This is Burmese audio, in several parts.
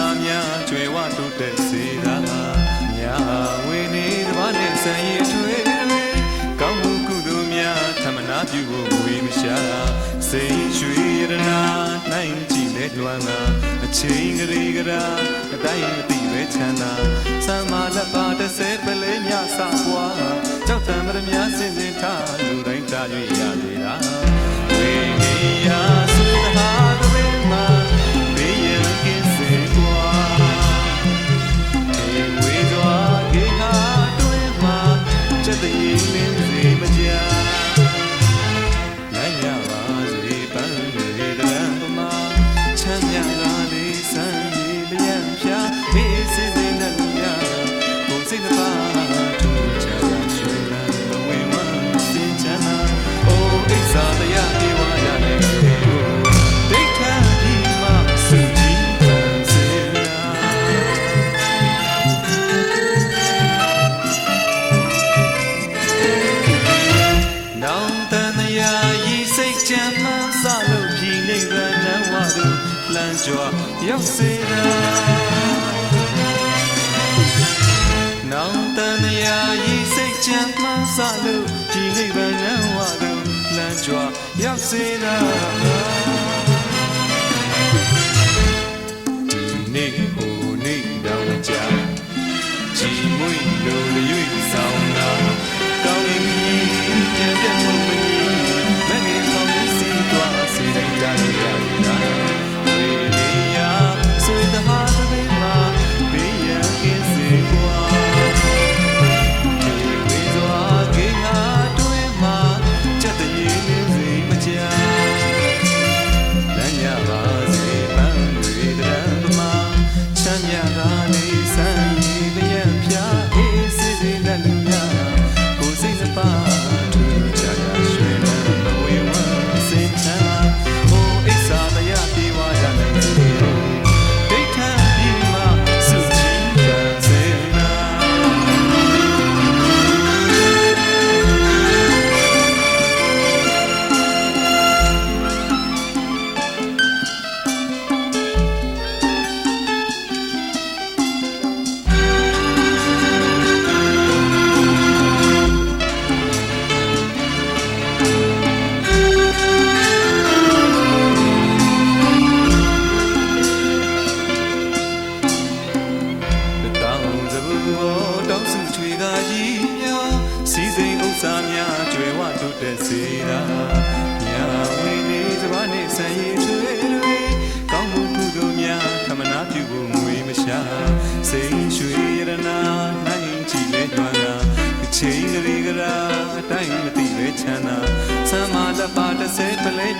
တာများကျွေဝတုတ်တဲ့စေတာညာဝေနေတပါးနဲ့ဆံရည်ထွေကောင်းမှုကုသိုလ်များธรรมနာပြုဖို့ဝေမရှာစိတ်ရွှေရတနာနိုင်ကြည့်လဲလွမ်းသာအချိန်ကလေးကရာအတိုင်းမသိပဲချမ်းသာစံမာလက်ပါတစ်ဆဲပလဲမြဆပွားကြောက်တံမရများစင်စင်ထားလူတိုင်းတာ၍ရသေးတာဝေနေရာသုတဟာတမေ စက် ရောက်စေတာနောင်တန်ရာဤစိတ်ချမ်းမှစလို့ပြည်နိဗ္ဗာန်နံဝသို့လှမ်းကြွရောက်စေတာဒီနေ့ဟိုနေ့တောင်ကြာကြည်မွေလိုရွေ့ဆောင်တာကောင်းရင်ကြီးပြန်ပြန်မမီမငယ်ဆောင်စီသွားစေတိုင်းကြရရတာ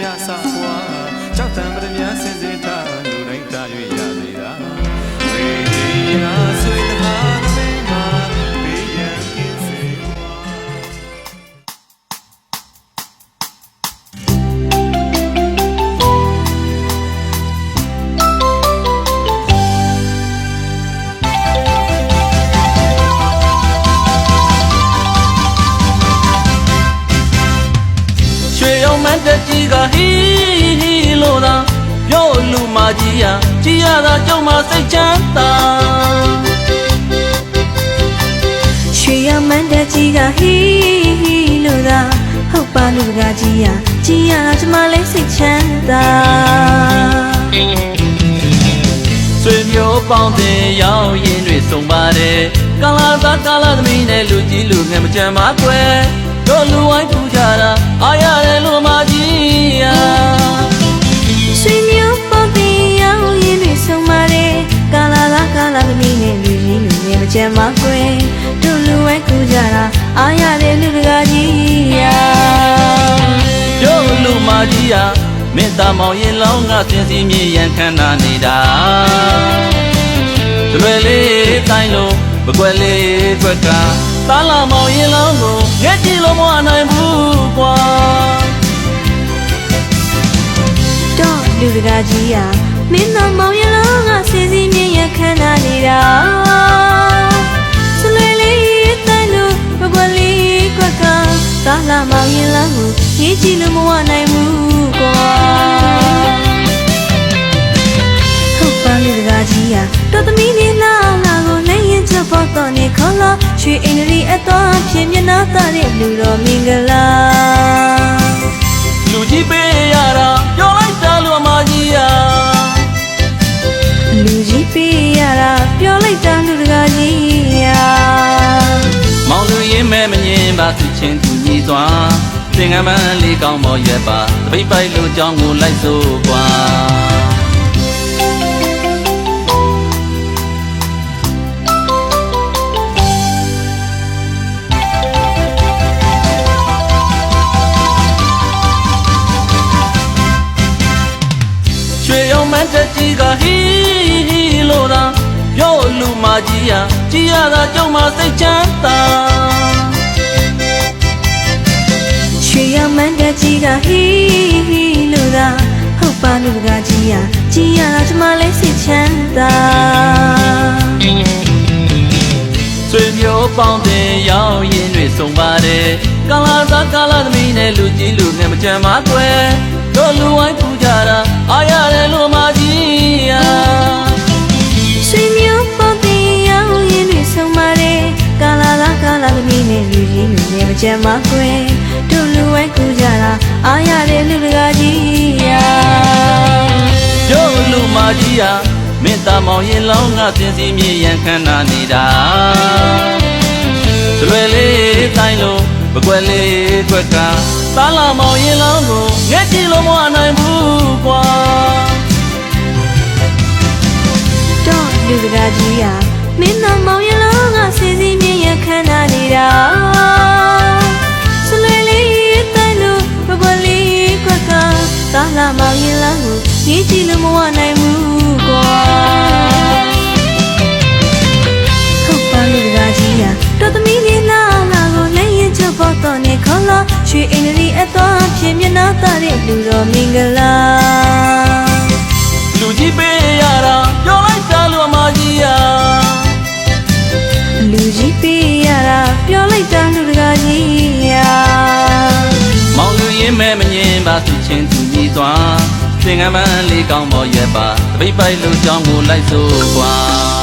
မြဆပွားကြောက်တံပရမစင်စစ်ထားလူတိုင်းတာ၍ရသေးတာဝေဒီယာဆွေ ချမ်းသာရွှေရမန်းတက်ကြီးကဟီဟီလို့သာဟုတ်ပါလူကကြီးရကြီးရကျမလေးစိတ်ချမ်းသာဆွေမျိုးပေါင်းတဲ့ရောက်ရင်တွေစုံပါတယ်ကာလာသာကာလာသမီးနဲ့လူကြီးလူငယ်မကြမ်းပါကွယ်တို့လူဝိုင်းထူကြတာအားရတယ်လူမကြီးရရွှေ သမီးနဲ့လူကြီးလူငယ်မကြမ်းပါကွယ်တို့လူဝဲကူကြတာအားရတဲ့လူတကာကြီးရတို့လူမကြီးရမေတ္တာမောင်ရင်လောင်းကစင်စီမြေရန်ခန္ဓာနေတာကျွယ်လေးတိုင်းလုံးမကွယ်လေးကွက်ကတာလာမောင်ရင်လောင်းကိုငဲ့ကြည့်လို့မဝနိုင်ဘူးကွာတော့လူတကာကြီးရမင်းတော်မောင် သာလာမောင်ရင်လမ်းကိုရေးကြည့်လို့မဝနိုင်ဘူးကွာဟုတ်ပါလေတကာကြီးရတော်သမီးလေးလာလာကိုနိုင်ရင်ချက်ဖို့တော့နေခေါ်လို့ရွှေအင်္ဂလိပ်အတော်နာသားတဲ့လူတော်မင်္ဂလာလူကြီးပေးရတာပြောလိုက်တာလူအမကြီးယာလူကြီးပေးရတာပြောလိုက်တာလူတကာကြီးရာမောင်လူရင်မဲမငင်းပါ သူချင်းသူညီစွာသင်္ကန်းမန်းလေးကောင်းပေါ်ရွက်ပါတပိတ်ပိုက်လူကြောင်းကိုလိုက်စို့ကွာရွှေရောင်မန်းတက်ကြီးကဟီဟီလို့တာပြောလူမကြီးယာကြည်ရတာကြုံမစိတ်ချမ်းသာ ရွှေရမန်းတကြီးကဟီဟီလို့သာဟုတ်ပါလူတကာကြီးရာကြည်ရတာကျမလေးစိတ်ချမ်းသာဆွေမျိုးပေါင်းတင်ရောက်ရင်တွေစုံပါတယ်ကာလာသာကာလာသမီးနဲ့လူကြီးလူငယ်မကြမ်းပါကွယ်တို့လူဝိုင်းပူကြတာအားရတယ်လို့မကြီးယာရွှေမျိုးပေါင်းတင်ရောက်ရင်တွေဆုံးပါတယ်ကာလာလာကာလာသမီးနဲ့လူကြီးလူငယ်မကြမ်းပါကွယ် ကြီးယာမင်းသားမောင်ရင်လောင်းငါပြင်းစီမြေရန်ခန္ဓာနေတာလွယ်လေးတိုင်းလုံးပကွက်လေးကွက်ကသားလာမောင်ရင်လောင်းကိုငဲ့ကြည့်လို့မဝနိုင်ဘူးကွာတော့လူတကာကြီးရာမင်းသားမောင်ရလုံးကစီစီမြင်ရခန္ဓာနေတာစလွယ်လေးတိုင်းလို့ဘဘလေးခွက်ကသာလာမောင်ရလုံးကိုကြီးကြည့်လို့မဝနိုင် ရွှေအင်္ဂလိပ်အတော်ဖြစ်မျက်နှာသားတဲ့လူတော်မင်္ဂလာလူကြီးပေးရတာပြောလိုက်တာလူအမကြီးယာလူကြီးပေးရတာပြောလိုက်တာလူတကာကြီးရာမောင်လူရင်မဲမငင်းပါသူချင်းသူညီစွာသင်္ကန်းမန်းလေးကောင်းပေါ်ရွက်ပါတပိတ်ပိုက်လူကြောင်းကိုလိုက်စို့ကွာ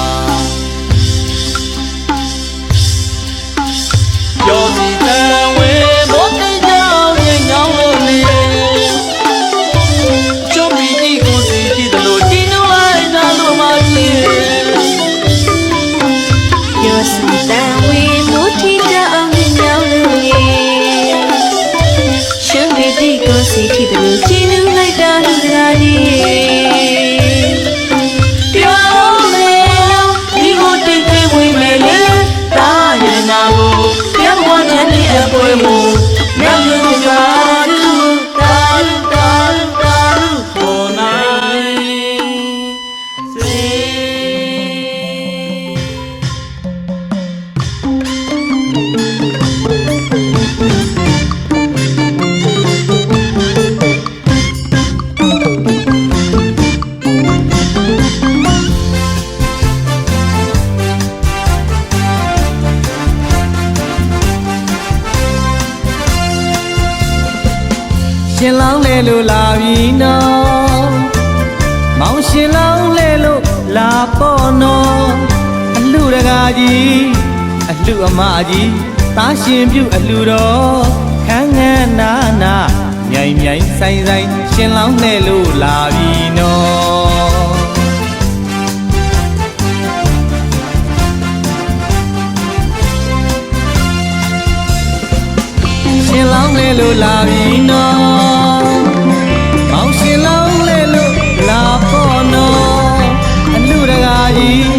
ကားကြီးအလှအမကြီးသားရှင်ပြုအလှတော်ခန်းငန်းနာနာမြိုင်မြိုင်ဆိုင်ဆိုင်ရှင်လောင်းလဲလို့လာပြီနော်ရှင်လောင်းလေလို့လာပြီနော်။မောင်ရှင်လောင်းလေလို့လာပေါ့နော်။အလူတကာကြီး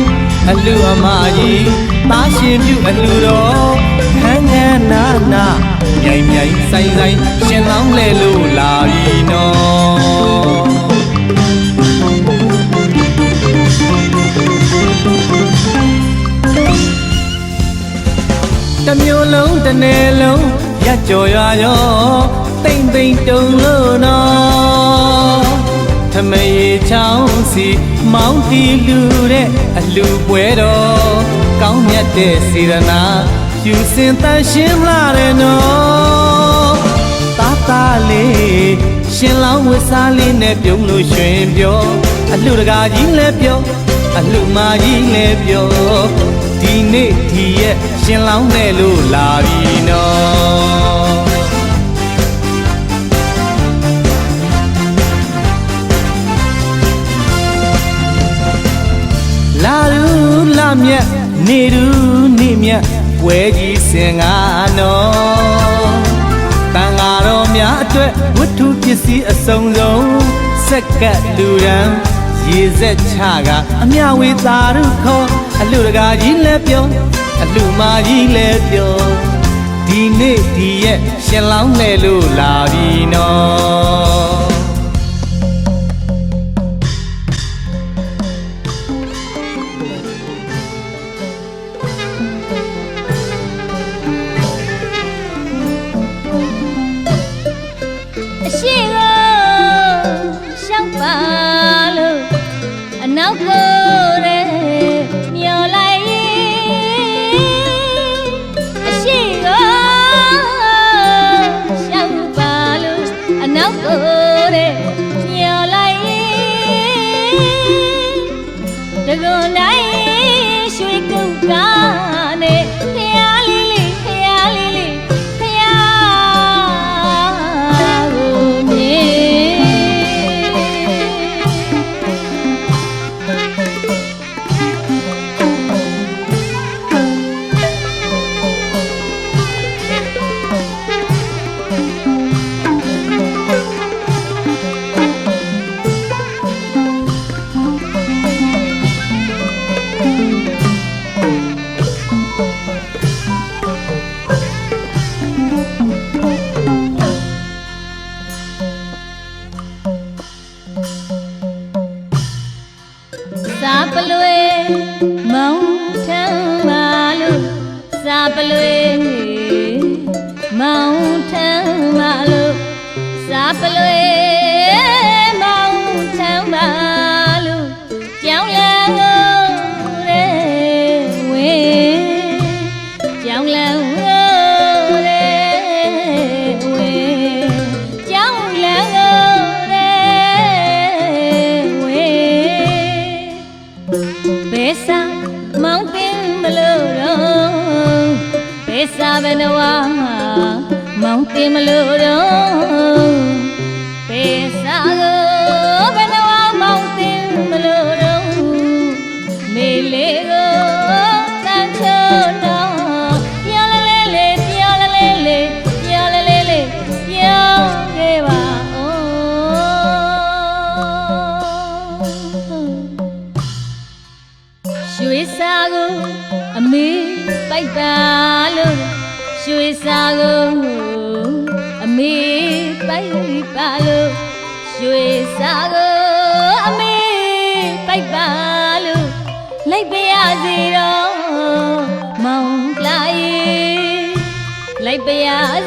အလူအမကြီးသားရှင်ပြုအလူတော်ခန်းခန်းနာနာမြိုင်မြိုင်ဆိုင်ဆိုင်ရှင်လောင်းလေလို့လာပြီနော်။တစ်မျိုးလုံးတစ်နယ်လုံးရကြော်ရွာရောတိမ့်တိမ့်တုံလို့နော် ထမေချောင်းစီမောင်းတီလူတဲ့အလူပွဲတော်ကောင်းမြတ်တဲ့စေရနာယူစင်တန်ရှင်းလာတယ်နော်တာတာလေးရှင်လောင်းဝစားလေးနဲ့ပြုံးလို့ရွှင်ပြောအလူတကာကြီးလည်းပြောအလူမကြီးလည်းပြောဒီနေ့ဒီရက်ရှင်လောင်းတယ်လို့လာပြီနော် မြတ်နေတူနေမြတ်ပွဲကြီးစင်ကားနော်တန်ဃာတော်များအတွက်ဝတ္ထုပစ္စည်းအစုံစုံစက္ကပ်လူရန်ရေဆက်ချကအမြဝေသာရုခေါ်အလူတကာကြီးလည်းပြောအလူမာကြီးလည်းပြောဒီနေ့ဒီရက်ရှင်လောင်းလေလို့လာပြီနော်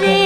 रे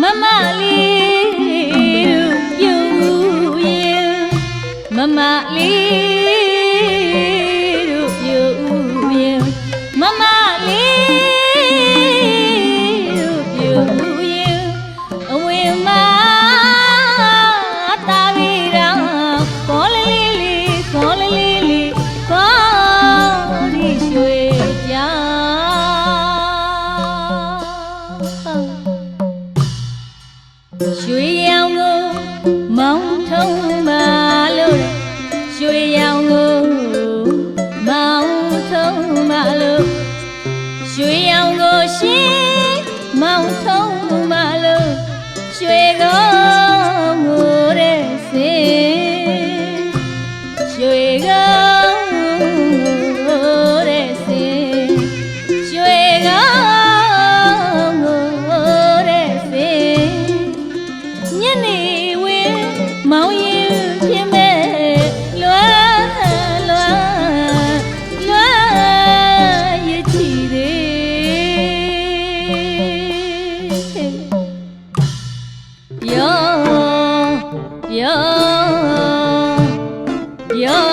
မမလေးတို့ပြုတ်ရေမမလေး ယော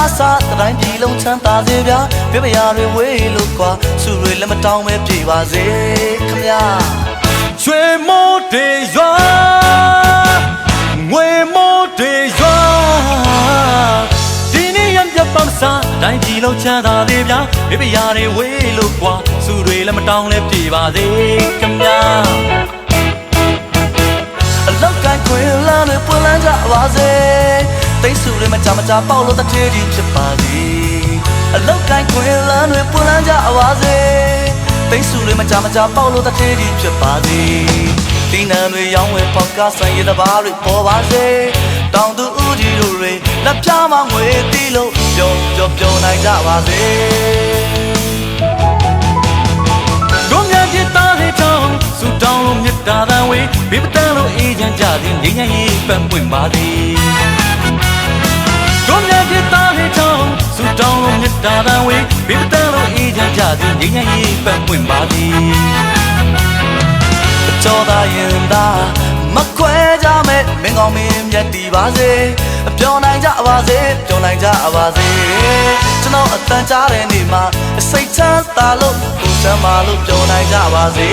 ရမြတ်မစားတိုင်းပြည်လုံးချမ်းသာစေဗျာပြပရာတွေဝေးလို့ကွာစုတွေလည်းမတောင်းပဲပြေပါစေခမညာရွှေမိုးတွေရွာငွေမိုးတွေရွာဒီနေ့ရမြတ်မစားတိုင်းပြည်လုံးချမ်းသာစေဗျာပြပရာတွေဝေးလို့ကွာစုတွေလည်းမတောင်းလဲပြေပါစေခမညာအလောက်တိုင်းခွင်လန်းတွေပွင့်လန်းကြပါစေ တိတ်ဆူတွေမကြမကြပေါက်လို့တထေးကြီးဖြစ်ပါစေအလောက်တိုင်းခွင်လန်းတွေပွင့်လန်းကြပါစေတိတ်ဆူတွေမကြမကြပေါက်လို့တထေးကြီးဖြစ်ပါစေဒီနံတွေရောင်းဝယ်ပေါက်ကဆိုင်ရတဲ့ဘာတွေပေါ်ပါစေတောင်သူဦးကြီးတို့တွေလက်ပြမငွေတီးလို့ပျော်ပျော်ပျော်နိုင်ကြပါစေတို့မြတ်ပြသားဟေတောင်းဆူတောင်းလို့မြတ်တာတန်ဝေးဘေးပတန်းလို့အေးချမ်းကြသည်ငြိမ်းချမ်းရေးပန်းပွင့်ပါသည် တို့မြတ်ပြသားဟေတောင်းဆူတောင်းလို့မြတ်တာတန်ဝေးဘေးပတန်းလို့အေးချမ်းကြသည်ငြိမ်းချမ်းရေးပန်းပွင့်ပါသည်ကြောသာရင်သာမခွဲကြမဲ့မင်းကောင်းမင်းမြတ်တည်ပါစေပျော်နိုင်ကြပါစေပျော်နိုင်ကြပါစေကျွန်တော်အတန်ကြားတဲ့နေ့မှာစိတ်ချမ်းသာလို့ကိုယ်ချမ်းသာလို့ပျော်နိုင်ကြပါစေ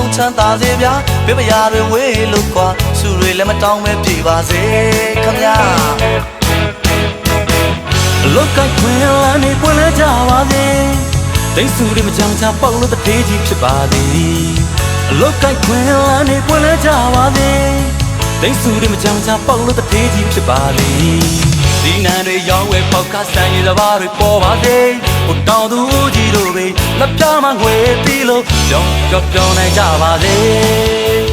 လုံးချမ်းသာစေဗျာပြပရာတွေဝေးလို့ကွာစုတွေလည်းမတောင်းပဲပြေပါစေခမညာအလုတ်ကိုက်ခွင်လန်းနေပွင့်လဲကြပါစေတိတ်ဆူတွေမကြောင်ချပေါက်လို့တထေးကြီးဖြစ်ပါသည်အလုတ်ကိုက်ခွင်လန်းနေပွင့်လဲကြပါစေတိတ်ဆူတွေမကြောင်ချပေါက်လို့တထေးကြီးဖြစ်ပါလေ ဒီနန်းတွေရောင်းဝဲပေါက်ကဆန်ရည်တစ်ပါးတွေပေါ်ပါစေဟိုတောင်သူကြီးတို့ပဲလက်ပြမငွေပြီးလို့ကြောင်ကြောင်ကြောင်နိုင်ကြပါစေ